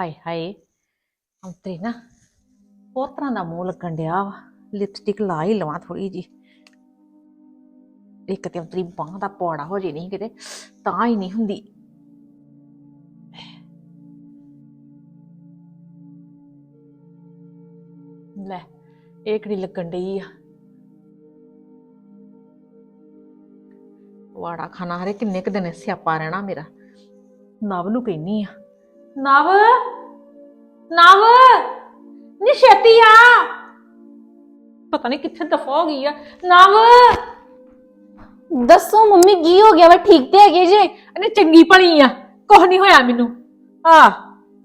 ਹਾਏ ਹਾਏ, ਅੰਤਰੀ ਨਾ ਹੋਰ ਤਰ੍ਹਾਂ ਦਾ ਮੂੰਹ ਲੱਗਣ ਡਿਆ ਵਾ ਲਿਪਸਟਿਕ ਲਾ ਹੀ ਲਵਾਂ ਥੋੜੀ ਜੀ ਇੱਕ ਤੇ ਅੰਤਰੀ ਬਾਹ ਦਾ ਪੌੜਾ ਹੋ ਜੇ ਨਹੀਂ ਕਿਤੇ, ਤਾਂ ਹੀ ਨਹੀਂ ਹੁੰਦੀ। ਲੈ, ਇਹ ਕਿਹੜੀ ਲੱਗਣ ਡਈ ਆ? ਵਾੜਾ ਖਾਣਾ ਹਰੇ ਕਿੰਨੇ ਕੁ ਦਿਨ ਸਿਆਪਾ ਰਹਿਣਾ ਮੇਰਾ। ਨਵ ਨੂੰ ਕਹਿਨੀ ਆ ਨਵ? ਨਵ? ਨੀ ਛੇਤੀ ਆ। ਪਤਾ ਨਹੀਂ ਕਿੱਥੇ ਦਫਾ ਹੋ ਗਈ ਆ। ਨਵ? ਦੱਸੋ ਮੰਮੀ ਕੀ ਹੋ ਗਿਆ? ਵਾ ਠੀਕ ਤੇ ਹੈਗੇ ਜੇ? ਅਨੇ ਚੰਗੀ ਭਲੀ ਆ। ਕੁਝ ਨਹੀਂ ਹੋਇਆ ਮੈਨੂੰ। ਆ।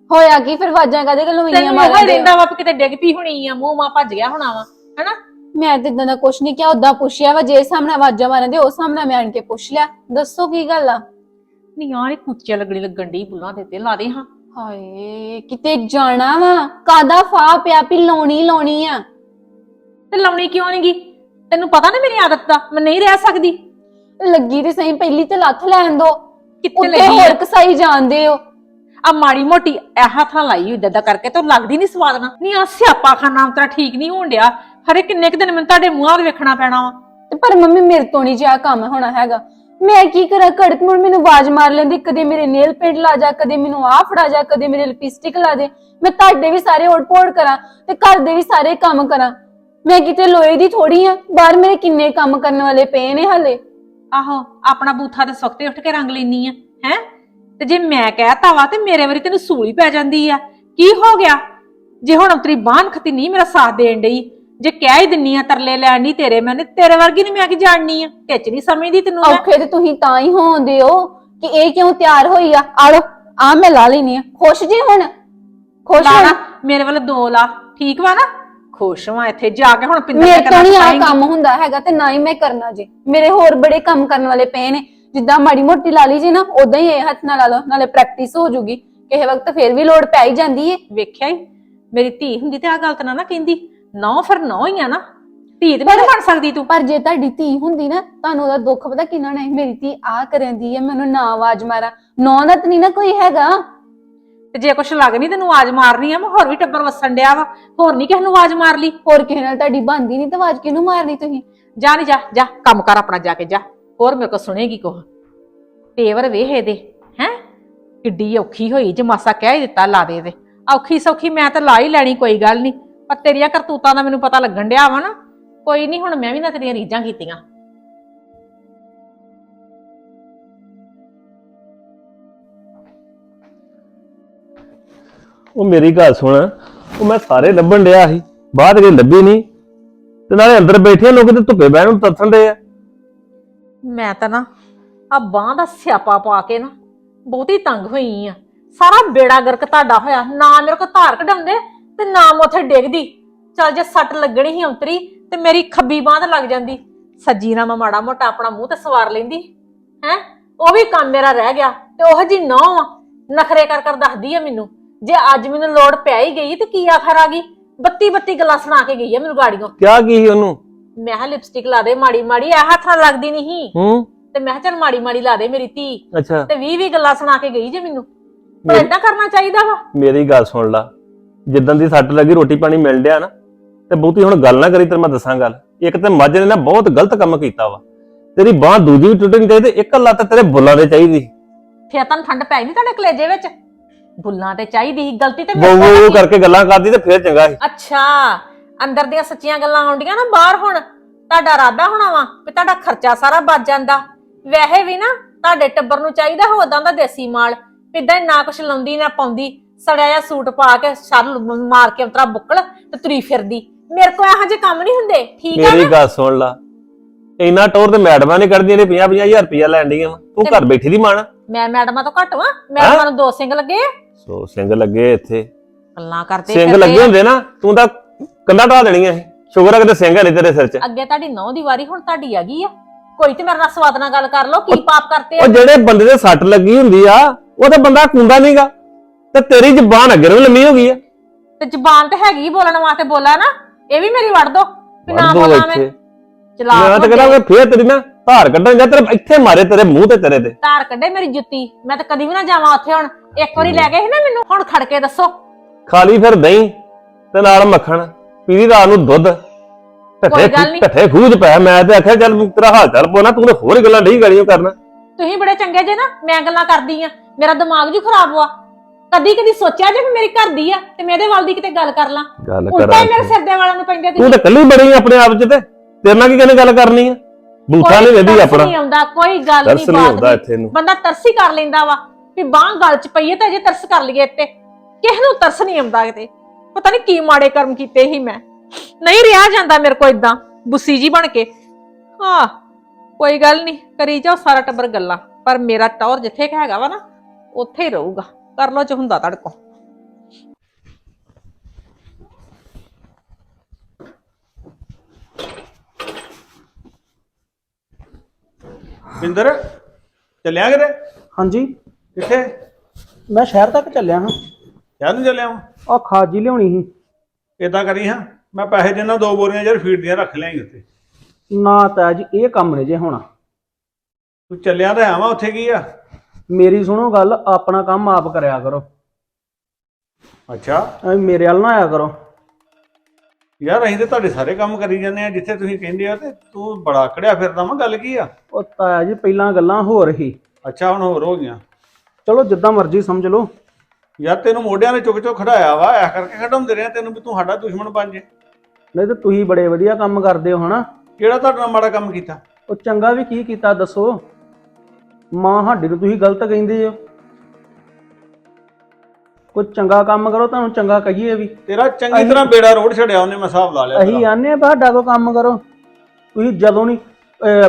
ਹੋਇਆ ਕੀ? ਫਿਰ ਵਾਜਾਂ ਕਦੇ ਗੱਲੋਂ ਇੰਨੀਆਂ ਤੈਨੂੰ ਇਹ ਦੇ? ਰਹਿੰਦਾ ਵਾ ਵੀ ਕਿਤੇ ਡਿੱਗ ਪਈ ਹੋਣੀ ਆ ਮੂੰਹ ਮਾ ਭੱਜ ਗਿਆ ਹੋਣਾ ਵਾ ਹਨਾ? ਮੈਂ ਤੇ ਇਦਾਂ ਦਾ ਕੁਛ ਨਹੀਂ ਕਿਹਾ ਉਦਾਂ ਪੁੱਛਿਆ ਵਾ ਜੇ ਸਾਹਮਣੇ ਵਾਜਾਂ ਮਾਰਨ ਦੇ ਉਹ ਸਾਹਮਣੇ ਮੈਂ ਆਣ ਕੇ ਪੁੱਛ ਲਿਆ। ਦੱਸੋ ਕੀ ਗੱਲ ਆ? ਨਹੀਂ ਯਾਰ ਇਹ ਕੁੱਚੇ ਲੱਗਣੀ ਲੱਗਣ ਦੀ ਬੁੱਲਾਂ ਦੇ ਤੇ ਲਾ ਦੇ ਹਾਂ। ਹਾਏ ਕਿਤੇ ਜਾਣਾ ਵਾ? ਕਾਦਾ ਫਾ ਪਿਆ ਪੀ ਲਾਉਣੀ ਲਾਉਣੀ ਆ? ਤੇ ਲਾਉਣੀ ਕਿਉਂ ਨਹੀਂਗੀ ਤੈਨੂੰ ਪਤਾ ਨਾ ਮੇਰੀ ਆਦਤ ਦਾ ਮੈਂ ਨਹੀਂ ਰਹਿ ਸਕਦੀ। ਲੱਗੀ ਤੇ ਸਹੀ ਪਹਿਲੀ ਤੇ ਲੱਥ ਲੈਣ ਦੋ। ਕਿੱਥੇ ਉੱਤੇ ਲੱਗੀ ਹੋਰ ਆ ਕਸਾਈ ਜਾਂਦੇ ਹੋ। ਆ ਮਾੜੀ ਮੋਟੀ ਇਹ ਹੱਥਾਂ ਲਾਈ ਇਦਾਂ ਦਾ ਕਰਕੇ ਤੇ ਲੱਗਦੀ ਨਹੀਂ ਸਵਾਦ ਨਾ ਨਹੀਂ ਆ ਸਿਆਪਾ ਖਾਨਾ ਉਤਰਾ ਠੀਕ ਨਹੀਂ ਹੋਣ ਡਿਆ। ਹਰੇ ਕਿੰਨੇ ਕੁ ਦਿਨ ਮੈਨੂੰ ਤੁਹਾਡੇ ਮੂੰਹਾਂ ਵੱਲ ਵੇਖਣਾ ਪੈਣਾ ਵਾ। ਤੇ ਪਰ ਮੰਮੀ ਮੇਰੇ ਤੋਂ ਨਹੀਂ ਜਿਆ ਕੰਮ ਹੋਣਾ ਹੈਗਾ। ਮੈਂ ਕੀ ਕਰਾਂ? ਘੜਕ ਮੁੜ ਮੈਨੂੰ ਆਵਾਜ਼ ਮਾਰ ਲੈਂਦੀ, ਕਦੇ ਮੇਰੇ ਨੇਲ ਪੇਂਟ ਲਾ ਜਾ, ਕਦੇ ਮੈਨੂੰ ਆਹ ਫੜਾ ਜਾ, ਕਦੇ ਮੇਰੇ ਲਿਪਸਟਿਕ ਲਾ ਦੇ। ਮੈਂ ਤੁਹਾਡੇ ਵੀ ਸਾਰੇ ਓੜ-ਪੋੜ ਕਰਾਂ ਤੇ ਘਰ ਦੇ ਵੀ ਸਾਰੇ ਕੰਮ ਕਰਾਂ। ਮੈਂ ਕਿਤੇ ਲੋਹੇ ਦੀ ਥੋੜੀ ਆ, ਬਾਹਰ ਮੇਰੇ ਕਿੰਨੇ ਕੰਮ ਕਰਨ ਵਾਲੇ ਪਏ ਨੇ ਹਲੇ। ਆਹੋ, ਆਪਣਾ ਬੂਥਾ ਤੇ ਸੁਖਤੇ ਉੱਠ ਕੇ ਰੰਗ ਲੈਣੀ ਆ, ਹੈ? ਤੇ ਜੇ ਮੈਂ ਕਹਿਤਾ ਵਾ ਤੇ ਮੇਰੇ ਵਾਰੀ ਤੈਨੂੰ ਸੂਲੀ ਪੈ ਜਾਂਦੀ ਆ। ਕੀ ਹੋ ਗਿਆ? ਜੇ ਹੁਣ ਤੇਰੀ ਬਾਹਨ ਖਤੀ ਨਹੀਂ ਮੇਰਾ ਸਾਥ ਦੇਣ ਡਈ ਜੇ ਕਹਿ ਹੀ ਦਿੰਨੀ ਆ ਤਰਲੇ ਲੈਣ ਨਹੀਂ ਤੇਰੇ ਮੈਂ ਤੇਰੇ ਵਰਗੀ ਨਹੀਂ ਮੈਂ ਕੀ ਜਾਣਨੀ ਆ? ਟਿੱਚ ਨਹੀਂ ਸਮਝਦੀ ਤੈਨੂੰ ਮੈਂ। ਔਖੇ ਤੇ ਤੁਸੀਂ ਤਾਂ ਹੀ ਹੋਉਂਦੇ ਹੋ ਕਿ ਇਹ ਕਿਉਂ ਤਿਆਰ ਹੋਈ ਆ? ਆਲੋ ਆ ਮੈਂ ਲਾ ਲੈਣੀ ਆ। ਖੁਸ਼ ਜੀ ਹੁਣ? ਖੁਸ਼ ਲਾ ਹੁਣ? ਲਾ ਮੇਰੇ ਵੱਲ ਦੋ ਲਾ। ਠੀਕ ਵਾ ਨਾ? ਖੁਸ਼ ਵਾਂ ਇੱਥੇ ਜਾ ਕੇ ਹੁਣ ਪਿੰਦਰ ਮੇਰੇ ਤੋਂ ਨਹੀਂ ਆ। ਕੰਮ ਹੁੰਦਾ ਹੈਗਾ ਤੇ ਨਾ ਹੀ ਮੈਂ ਕਰਨਾ ਜੇ। ਮੇਰੇ ਹੋਰ ਬੜੇ ਕੰਮ ਕਰਨ ਵਾਲੇ ਪਏ ਨੇ। ਜਿੱਦਾਂ ਮਾੜੀ ਮੋਟੀ ਲਾ ਲਈ ਜੀ ਨਾ ਉਦਾਂ ਹੀ ਇਹ ਹੱਥ ਨਾਲ ਲਾ ਲਓ ਨਾਲੇ ਪ੍ਰੈਕਟਿਸ ਹੋ ਜੂਗੀ। ਕਿਸੇ ਵਕਤ ਫੇਰ ਵੀ ਲੋੜ ਪੈ ਹੀ ਜਾਂਦੀ ਏ। ਵੇਖਿਆ ਹੀ ਮੇਰੀ ਧੀ ਹੁੰਦੀ ਤੇ ਆ ਗੱਲ ਤਾਂ ਨਾ ਨਾ ਕਹਿੰਦੀ। ਨੌ ਫਿਰ ਨੌ ਹੀ ਆ ਨਾ। ਧੀ ਤੇ ਨਹੀਂ ਬਣ ਸਕਦੀ ਤੂੰ। ਪਰ ਜੇ ਤੁਹਾਡੀ ਧੀ ਹੁੰਦੀ ਨਾ ਤੁਹਾਨੂੰ ਉਹਦਾ ਦੁੱਖ ਪਤਾ ਕਿੰਨਾ ਨੇ ਮੇਰੀ ਧੀ ਆ ਕਰਦੀ ਹੈ ਮੈਨੂੰ ਨਾ ਆਵਾਜ਼ ਮਾਰਾ। ਨੌ ਦਾ ਤਾਂ ਨਹੀਂ ਨਾ ਕੋਈ ਹੈਗਾ। ਤੇ ਜੇ ਕੁਛ ਲੱਗ ਨਹੀਂ ਤੈਨੂੰ ਆਵਾਜ਼ ਮਾਰਨੀ ਆ ਮੈਂ ਹੋਰ ਵੀ ਟੱਬਰ ਵਸਣ ਡਿਆ ਵਾ। ਹੋਰ ਨਹੀਂ ਕਿਸੇ ਨੂੰ ਆਵਾਜ਼ ਮਾਰ ਲਈ। ਹੋਰ ਕਿਸੇ ਨਾਲ ਤੁਹਾਡੀ ਬੰਦੀ ਨਹੀਂ ਤਾਂ ਆਵਾਜ਼ ਕਿਹਨੂੰ ਮਾਰਨੀ ਤੁਸੀਂ? ਜਾ ਨਹੀਂ ਜਾ ਜਾ ਕੰਮ ਕਰ ਆਪਣਾ ਜਾ ਕੇ ਜਾ। ਹੋਰ ਮੇਰੇ ਕੋ ਸੁਣੇਗੀ ਕੋਹ ਤੇਵਰ ਵੇਹ ਇਹਦੇ ਹੈ? ਕਿੱਡੀ ਔਖੀ ਹੋਈ ਜੇ ਮਾਸਾ ਕਹਿ ਹੀ ਦਿੱਤਾ ਲਾ ਦੇ ਦੇ ਔਖੀ ਸੌਖੀ ਮੈਂ ਤਾਂ ਲਾ ਹੀ ਲੈਣੀ ਕੋਈ ਗੱਲ ਨਹੀਂ ਪਰ ਤੇਰੀਆਂ ਕਰਤੂਤਾਂ ਦਾ ਮੈਨੂੰ ਪਤਾ ਲੱਗਣ ਡਿਆ ਵਾ ਨਾ। ਕੋਈ ਨਹੀਂ ਹੁਣ ਮੈਂ ਵੀ ਨਾ ਤੇਰੀਆਂ ਰੀਝਾਂ ਕੀਤੀਆਂ। ਉਹ ਮੇਰੀ ਗੱਲ ਸੁਣ। ਉਹ ਮੈਂ ਸਾਰੇ ਲੱਭਣ ਡਿਆ ਸੀ। ਬਾਹਰ ਕੇ ਲੱਭੀ ਨਹੀਂ ਤੇ ਨਾਲੇ ਅੰਦਰ ਬੈਠੇ ਲੋਕ ਤੇ ਧੁੱਪੇ ਬਹਿਣ ਨੂੰ ਤਰਸਣ ਦੇ ਆ। ਮੈਂ ਤਾਂ ਨਾ ਆ ਬਾਹ ਦਾ ਸਿਆਪਾ ਪਾ ਕੇ ਨਾ ਬਹੁਤੀ ਤੰਗ ਹੋਈ ਆ। ਸਾਰਾ ਬੇੜਾ ਗਰਕ ਤੁਹਾਡਾ ਹੋਇਆ। ਨਾ ਮੇਰੇ ਕੋ ਧਾਰ ਕਢਾਉਂਦੇ। ਤੇ ਨਾ ਮੈਂ ਉੱਥੇ ਡਿੱਗਦੀ। ਚੱਲ ਜੇ ਸੱਟ ਲੱਗਣੀ ਸੀ ਅੰਤਰੀ ਤੇ ਮੇਰੀ ਖੱਬੀ ਬਾਹ ਤੇ ਲੱਗ ਜਾਂਦੀ। ਸੱਜੀ ਨਾਲ ਮੈਂ ਮਾੜਾ ਮੋਟਾ ਆਪਣਾ ਮੂੰਹ ਤੇ ਸਵਾਰ ਲੈਂਦੀ। ਹੈ? ਉਹ ਵੀ ਕੰਮ ਮੇਰਾ ਰਹਿ ਗਿਆ ਤੇ ਉਹ ਜੀ ਨੌ ਨਖਰੇ ਕਰ ਕਰ ਦੱਸਦੀ ਆ ਮੈਨੂੰ। ਜੇ ਅੱਜ ਮੈਨੂੰ ਲੋੜ ਪੈ ਹੀ ਗਈ ਤੇ ਕੀ ਆਖਰ ਆ ਗਈ? ਬੱਤੀ ਬੱਤੀ ਗੱਲਾਂ ਸੁਣਾ ਕੇ ਗਈ ਆ ਮੈਨੂੰ ਗਾੜੀਆਂ ਕਿਆ ਕੀ ਸੀ ਉਹਨੂੰ? ਮੈਂ ਕਿਹਾ ਲਿਪਸਟਿਕ ਲਾ ਦੇ ਮਾੜੀ ਮਾੜੀ ਆ ਹੱਥ ਨਾਲ ਲੱਗਦੀ ਨਹੀਂ ਹੂੰ? ਤੇ ਮੈਂ ਕਿਹਾ ਚੱਲ ਮਾੜੀ ਮਾੜੀ ਲਾ ਦੇ ਮੇਰੀ ਧੀ। ਅੱਛਾ। ਤੇ 20 20 ਗੱਲਾਂ ਸੁਣਾ ਕੇ ਗਈ ਜੇ ਮੈਨੂੰ। ਪਰ ਮੇਰੀ- ਏਦਾਂ ਕਰਨਾ ਚਾਹੀਦਾ ਵਾ। ਮੇਰੀ ਗੱਲ ਸੁਣ ਲਾ। ਜਿੱਦਾਂ ਦੀ ਸੱਟ ਲੱਗੀ ਰੋਟੀ ਪਾਣੀ ਮਿਲ ਡਿਆ ਨਾ ਤੇ ਬਹੁਤੀ ਹੁਣ ਗੱਲ ਨਾ ਕਰੀ ਤੇ ਮੈਂ ਦੱਸਾਂ ਗੱਲ। ਇੱਕ ਤੇ ਮੱਝ ਨੇ ਨਾ ਬਹੁਤ ਗਲਤ ਕੰਮ ਕੀਤਾ ਵਾ। ਤੇਰੀ ਬਾਹ ਦੂਜੀ ਵੀ ਟੁੱਟਣੀ ਚਾਹੀਦੀ ਇੱਕ ਲੱਤ ਤੇਰੇ ਬੁੱਲਾਂ ਤੇ ਚਾਹੀਦੀ। ਫੇਰ ਤਾਂ ਠੰਡ ਪੈ ਨਹੀਂ ਤੁਹਾਡੇ ਕਲੇਜੇ ਵਿੱਚ? ਬੁੱਲਾਂ ਤੇ ਚਾਹੀਦੀ ਸੀ ਗਲਤੀ ਤੇ ਮੇਰੇ ਕੋਲ। ਕਰਕੇ ਗੱਲਾਂ ਕਰਦੀ ਤੇ ਫੇਰ ਚੰਗਾ ਸੀ। ਅੱਛਾ ਅੰਦਰ ਦੀਆਂ ਸੱਚੀਆਂ ਗੱਲਾਂ ਆਉਂਦੀਆਂ ਨਾ ਬਾਹਰ ਹੁਣ। ਤੁਹਾਡਾ ਇਰਾਦਾ ਹੋਣਾ ਵਾ ਕਿ ਤੁਹਾਡਾ ਖਰਚਾ ਸਾਰਾ ਬਚ ਜਾਂਦਾ। ਵੈਸੇ ਵੀ ਨਾ ਤੁਹਾਡੇ ਟੱਬਰ ਨੂੰ ਚਾਹੀਦਾ ਹੋਦਾਂ ਦਾ ਦੇਸੀ ਮਾਲ। ਇਦਾਂ ਨਾ ਕੁਛ ਲਾਉਂਦੀ ਨਾ ਪਾਉਂਦੀ। ਸੜਿਆ ਜਿਹਾ ਸੂਟ ਪਾ ਕੇ ਛੱਲ ਮਾਰ ਕੇ ਉਤਰਾ ਬੁੱਕਲ ਤੇ ਤੁਰੀ ਫਿਰਦੀ। ਮੇਰੇ ਕੋਲ ਇਹੋ ਜਿਹੇ ਕੰਮ ਨਹੀਂ ਹੁੰਦੇ ਠੀਕ ਆ ਮੇਰੀ ਨਾ ਗੱਲ ਸੁਣ ਲਾ। ਇੰਨਾ ਟੋਰ ਤੇ ਮੈਡਮਾਂ ਨੇ ਕਰਦੀਆਂ ਨੇ 50 50000 ਰੁਪਇਆ ਲੈਣ ਡੀਆਂ ਵਾ। ਤੂੰ ਘਰ ਬੈਠੀ ਦੀ ਮਾਣ ਮੈਂ ਮੈਡਮਾਂ ਤੋਂ ਘੱਟ ਵਾਂ? ਮੈਡਮਾਂ ਨੂੰ ਦੋ ਸਿੰਘ ਲੱਗੇ ਆ? ਸੋ ਸਿੰਘ ਲੱਗੇ ਇੱਥੇ। ਗੱਲਾਂ ਕਰਦੇ ਸਿੰਘ ਫਿਰਦੇ ਲੱਗੇ ਆ। ਹੁੰਦੇ ਨਾ ਤੂੰ ਤਾਂ ਕੰਧਾ ਢਾ ਦੇਣੀਆਂ ਸੀ। ਸ਼ੁਕਰ ਆ ਕਿਤੇ ਸਿੰਘ ਨਹੀਂ ਤੇਰੇ ਸਿਰ 'ਚ। ਅੱਗੇ ਤੁਹਾਡੀ ਨੌ ਦੀ ਵਾਰੀ ਹੁਣ ਤੁਹਾਡੀ ਆ ਗਈ ਆ। ਕੋਈ ਤੇ ਮੇਰੇ ਨਾਲ ਸਵਾਦ ਨਾਲ ਗੱਲ ਕਰ ਲਓ ਕੀ ਪਾਪ ਕਰਤੇ ਆ? ਉਹ ਜਿਹੜੇ ਬੰਦੇ ਦੇ ਸੱਟ ਲੱਗੀ ਹੁੰਦੀ ਆ ਉਹ ਤਾਂ ਬੰਦਾ ਕੁੰਦਾ ਨਹੀਂਗਾ ਤੇ ਤੇਰੀ ਜ਼ਬਾਨ ਅੱਗੇ ਨੂੰ ਲੰਮੀ ਹੋ ਗਈ ਆ। ਤੇ ਜ਼ਬਾਨ ਤੇ ਹੈਗੀ ਬੋਲਣ ਵਾਸਤੇ ਬੋਲਾ ਨਾ। ਇਹ ਵੀ ਮੇਰੀ ਵੜ ਦੋ। ਵੀ ਨਾ ਦੋ ਬੋਲਾਂ ਮੈਂ। ਇੱਥੇ। ਚਲਾ ਮੈਂ ਤਾਂ ਕਹਿੰਦਾ ਕਿ ਫੇਰ ਤੇਰੀ ਨਾ ਧਾਰ ਕੱਢਣ ਜਾਂ ਤੇਰੇ ਇੱਥੇ ਮਾਰੇ ਤੇਰੇ ਮੂੰਹ ਤੇ ਤੇਰੇ ਤੇ। ਧਾਰ ਕੱਢੇ ਮੇਰੀ ਜੁੱਤੀ। ਮੈਂ ਤਾਂ ਕਦੀ ਵੀ ਨਾ ਜਾਵਾਂ ਉੱਥੇ ਹੁਣ। ਇੱਕ ਵਾਰੀ ਲੈ ਗਏ ਸੀ ਨਾ ਮੈਨੂੰ। ਹੁਣ ਖੜ ਕੇ ਦੱਸੋ। ਖਾਲੀ ਫਿਰ ਦਹੀਂ ਤੇ ਨਾਲ ਮੱਖਣ। ਪੀਦੀ ਰਾਤ ਨੂੰ ਦੁੱਧ। ਕੋਈ ਗੱਲ ਨੀ। ਢੱਠੇ ਖੂਜ ਪਿਆ ਮੈਂ ਤੇ ਆਖਿਆ ਚੱਲ ਤੇਰਾ ਹਾਲ ਚਾਲ ਪੋਣਾ ਤੂੰ ਤੇ ਹੋਰ ਗੱਲਾਂ ਨਹੀਂ ਗਾਲੀਆਂ ਕਰਨਾ। ਤੁਸੀਂ ਬੜੇ ਚੰਗੇ ਜੇ ਨਾ। ਮੈਂ ਗੱਲਾਂ ਕਰਦੀ ਆ। ਮੇਰਾ ਦਿਮਾਗ ਜੂ ਖਰਾਬ ਹੋਆ ਕਦੀ ਕਦੀ ਸੋਚਿਆ ਜੇ ਵੀ ਮੇਰੀ ਘਰ ਦੀ ਆ ਤੇ ਮੈਂ ਇਹਦੇ ਵੱਲ ਦੀ ਕਿਤੇ ਗੱਲ ਕਰ ਲਾਂ। ਗੱਲ ਉਲਟਾ ਹੀ ਮੇਰੇ ਸਿਰ ਦੇ ਵਾਲਾਂ ਨੂੰ ਪੈਂਦੇ ਤੂੰ ਤਾਂ ਕੱਲੀ ਬੜੀ ਆਪਣੇ ਆਪ ਚ ਤੇ ਤੇਰੇ ਨਾਲ ਕੀ ਕਹਿੰਦੇ ਗੱਲ ਕਰਨੀ ਆ? ਬੂਥਾ ਨਹੀਂ ਵੇਦੀ ਤਰਸ ਆਪਣਾ। ਨਹੀਂ ਆਉਂਦਾ ਕੋਈ ਗੱਲ ਨਹੀਂ ਨਹੀਂ ਬਾਤ ਆਉਂਦਾ ਨਹੀਂ ਇੱਥੇ ਨੂੰ। ਬੰਦਾ ਤਰਸੀ ਕਰ ਲੈਂਦਾ ਵਾ ਵੀ ਬਾਹ ਗਲ ਚ ਪਈਏ ਤਾਂ ਜੇ ਤਰਸ ਕਰ ਲਈਏ ਤੇ ਕਿਸੇ ਨੂੰ ਤਰਸ ਨਹੀਂ ਆਉਂਦਾ ਕਿਤੇ। ਪਤਾ ਨਹੀਂ ਕੀ ਮਾੜੇ ਕਰਮ ਕੀਤੇ ਸੀ ਮੈਂ। ਨਹੀਂ ਰਿਹਾ ਜਾਂਦਾ ਮੇਰੇ ਕੋ ਇਦਾਂ ਬੁੱਸੀ ਜੀ ਬਣ ਕੇ। ਹਾਂ ਕੋਈ ਗੱਲ ਨਹੀਂ ਕਰੀ ਜਾਓ ਸਾਰਾ ਟੱਬਰ ਗੱਲਾਂ। ਪਰ ਮੇਰਾ ਟੌਰ ਜਿੱਥੇ ਕੁ ਹੈਗਾ ਵਾ ਨਾ ਉੱਥੇ ਹੀ ਰਹੂਗਾ। ਕਰ ਲੋ ਚ ਹੁੰਦਾ ਤੜਕੋ। ਬਿੰਦਰ ਚੱਲਿਆ ਕਿਤੇ? ਹਾਂਜੀ। ਕਿੱਥੇ? ਮੈਂ ਸ਼ਹਿਰ ਤੱਕ ਚੱਲਿਆ ਹਾਂ। ਯਾਰ ਨੂੰ ਚੱਲਿਆ ਵਾਂ? ਆ ਖਾਜੀ ਲਿਆਉਣੀ ਸੀ। ਇਦਾਂ ਕਰੀ ਹਾਂ ਮੈਂ ਪੈਸੇ ਦੇਣਾ ਦੋ ਬੋਰੀਆਂ ਯਾਰ ਫੀਡ ਦੀਆਂ ਰੱਖ ਲਿਆਂਗੇ ਉੱਤੇ ਨਾ ਤਾਂ ਜੀ ਇਹ ਕੰਮ ਨੇ ਜੇ ਹੋਣਾ। ਤੂੰ ਚੱਲਿਆ ਤਾਂ ਆਵਾਂ ਉੱਥੇ ਕੀ ਆ? ਮੇਰੀ ਸੁਣੋ ਗੱਲ ਆਪਣਾ ਕੰਮ ਆਪ ਕਰਿਆ ਕਰੋ। ਅੱਛਾ। ਐਵੇਂ ਮੇਰੇ ਵੱਲ ਨਾ ਆਇਆ ਕਰੋ। ਯਾਰ ਅਸੀਂ ਤੇ ਤੁਹਾਡੇ ਸਾਰੇ ਕੰਮ ਕਰੀ ਜਾਂਦੇ ਆ ਜਿੱਥੇ ਤੁਸੀਂ ਕਹਿੰਦੇ ਹੋ ਤੇ ਤੂੰ ਬੜਾ ਕੜਿਆ ਫਿਰਦਾ ਵਾਂ ਗੱਲ ਕੀ ਆ? ਉਹ ਤਾਇਆ ਜੀ ਪਹਿਲਾਂ ਗੱਲਾਂ ਹੋਰ ਹੀ ਅੱਛਾ ਹੁਣ ਹੋਰ ਹੋ ਗਈਆਂ। ਚਲੋ ਜਿੱਦਾਂ ਮਰਜ਼ੀ ਸਮਝ ਲਓ। ਯਾਰ ਤੈਨੂੰ ਮੋਢਿਆਂ ਨੇ ਚੁੱਕ ਚੁੱਕ ਖੜਾਇਆ ਵਾ ਐ ਕਰਕੇ ਖੜਾਉਂਦੇ ਰਹੇ ਤੈਨੂੰ ਵੀ ਤੂੰ ਸਾਡਾ ਦੁਸ਼ਮਣ ਬਣ ਜੇ। ਨਹੀਂ ਤੇ ਤੁਸੀਂ ਬੜੇ ਵਧੀਆ ਕੰਮ ਕਰਦੇ ਹੋ ਹਨਾ? ਕਿਹੜਾ ਤੁਹਾਡਾ ਨਾਲ ਮਾੜਾ ਕੰਮ ਕੀਤਾ? ਉਹ ਚੰਗਾ ਵੀ ਕੀ ਕੀਤਾ ਦੱਸੋ। ਮਾਂ ਸਾਡੀ ਨੂੰ ਤੁਸੀਂ ਗਲਤ ਕਹਿੰਦੇ ਹੋ। ਕੋਈ ਚੰਗਾ ਕੰਮ ਕਰੋ ਤੁਹਾਨੂੰ ਚੰਗਾ ਕਹੀਏ ਵੀ। ਤੇਰਾ ਚੰਗੀ ਤਰ੍ਹਾਂ ਬੇੜਾ ਰੋਡ ਛੜਿਆ ਉਹਨੇ ਮੈਂ ਹਿਸਾਬ ਲਾ ਲਿਆ ਅਸੀਂ ਤੇਰਾ। ਆਨੇ ਆ ਸਾਡਾ ਕੋ ਕੰਮ ਕਰੋ। ਤੁਸੀਂ ਜਦੋਂ ਨਹੀਂ